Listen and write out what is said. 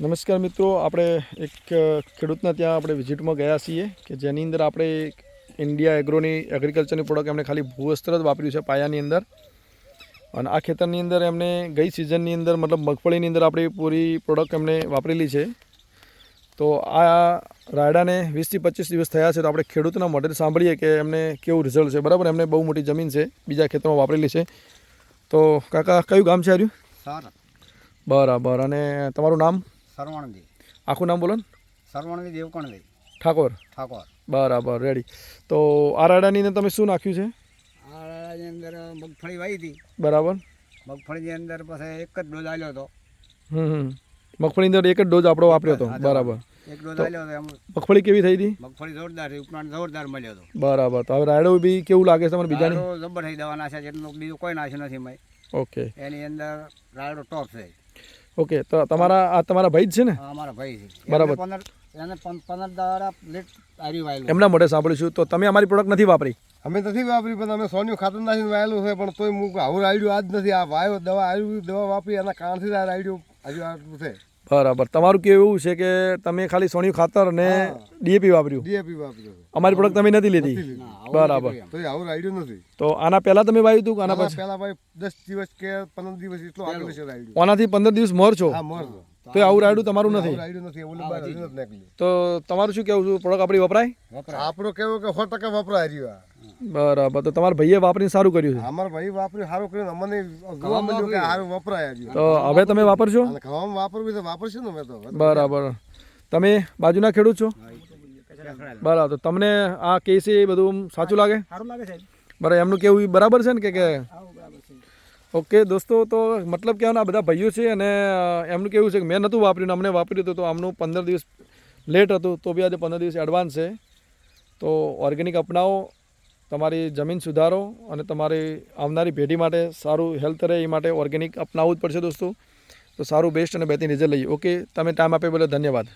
નમસ્કાર મિત્રો આપણે એક ખેડૂતના ત્યાં આપણે વિઝિટમાં ગયા છીએ કે જેની અંદર આપણે ઇન્ડિયા એગ્રોની એગ્રીકલ્ચરની પ્રોડક્ટ એમણે ખાલી ભૂવસ્ત્ર જ વાપર્યું છે પાયાની અંદર. અને આ ખેતરની અંદર એમને ગઈ સિઝનની અંદર મતલબ મગફળીની અંદર આપણી પૂરી પ્રોડક્ટ એમણે વાપરેલી છે. તો આ રાયડાને વીસથી પચીસ દિવસ થયા છે તો આપણે ખેડૂતના મોઢે સાંભળીએ કે એમને કેવું રિઝલ્ટ છે. બરાબર? એમને બહુ મોટી જમીન છે બીજા ખેતરમાં વાપરેલી છે. તો કાકા કયું ગામ છે આર્યું બરાબર. અને તમારું નામ? સરવણજી આખું નામ બોલો ને. સરવણજી દેવકણજી ઠાકોર. ઠાકોર. બરાબર રેડી તો આ રાયડાની અંદર તમે શું નાખ્યું છે? આરાડાની અંદર મગફળી વાવી હતી. બરાબર. મગફળીની અંદર પછી એક જ ડોઝ આવ્યો હતો. હમ મગફળીની અંદર એક જ ડોઝ આપણો વાપર્યો હતો. બરાબર. એક ડોઝ આવ્યો હતો મગફળી કેવી થઈ હતી? મગફળી જોરદાર થઈ ઉપરાંત જોરદાર મળ્યો હતો. બરાબર. તો હવે રાયડો બી કેવું લાગે છે તમારે બીજાની? જબર થઈ દેવાના છે. એટલું બીજું કોઈ નાખ્યું નથી મેં ઓકે. એની અંદર રાયડો ટોપ છે. ઓકે તો તમારા આ તમારા ભાઈ જ છે ને? અમારા ભાઈ છે. બરાબર. એને પંદર દાડા લેટ આર્યું વાયેલું એમના મોઢે સાંભળીશું તો તમે અમારી પ્રોડક્ટ નથી વાપરી? અમે નથી વાપરી પણ અમે સોન્યું ખાતર નાખીને વાયેલું છે પણ તોય હું આવું રાયડ્યું આજ નથી. આ વાયો દવા આવ્યું દવા વાપરી એના કારણથી આ રાયડ્યું હજુ આટલું છે. બરાબર. તમારું કેવું એવું છે કે તમે ખાલી સોણિયું ખાતર અને ડીએપી વાપર્યું? ડીએપી વાપર્યું. અમારી પ્રોડક્ટ તમે નથી લીધી? બરાબર. તો આવું રાયડ્યું નથી. તો આના પહેલા તમે વાવ્યું હતું આના પછી? પહેલા ભાઈ દસ દિવસ કે પંદર દિવસ એટલો આગળ છે રાયડ્યું આનાથી પંદર દિવસ મોર છો હા મર તો આવું રાયડું તમારું નથી? આવું નથી ઓલું બાર હજુ નથી નીકળ્યું. તો તમારું શું કેવું છું? પ્રોડક્ટ આપણી વપરાય. આપણો કેવો કે સો ટકા વપરાય રહ્યું આ. બરાબર તો તમારા ભાઈએ વાપરીને સારું કર્યું છે? અમારા ભાઈ વાપર્યું સારું કર્યું અમને જોવા મળ્યું કે સારું વપરાય રહ્યું તો હવે તમે વાપરશો? ખાવામાં વાપરવું તો વાપરશું ને મેં તો. બરાબર. તમે બાજુના ખેડૂત છો? બરાબર તો તમને આ કેસી બધું સાચું લાગે? સારું લાગે સાહેબ. બરાબર એમનું કેવું બરાબર છે ને કે કે બરાબર છે ઓકે, દોસ્તો, તો મતલબ કે આ બધા ભાઈઓ છે અને એમનું કેવું છે કે મેં નહોતું વાપર્યું અમને વાપર્યું હતું, તો આમનું પંદર દિવસ લેટ હતું, તો બી આજે પંદર દિવસ એડવાન્સ છે. તો ઓર્ગેનિક અપનાવો, તમારી જમીન સુધારો અને તમારી આવનારી પેઢી માટે સારું હેલ્થ રહે, એ માટે ઓર્ગેનિક અપનાવવું જ પડશે દોસ્તો. તો સારું બેસ્ટ અને બેથી રિઝલ્ટ લઈએ. ઓકે, તમે ટાઈમ આપ્યો બોલે ધન્યવાદ.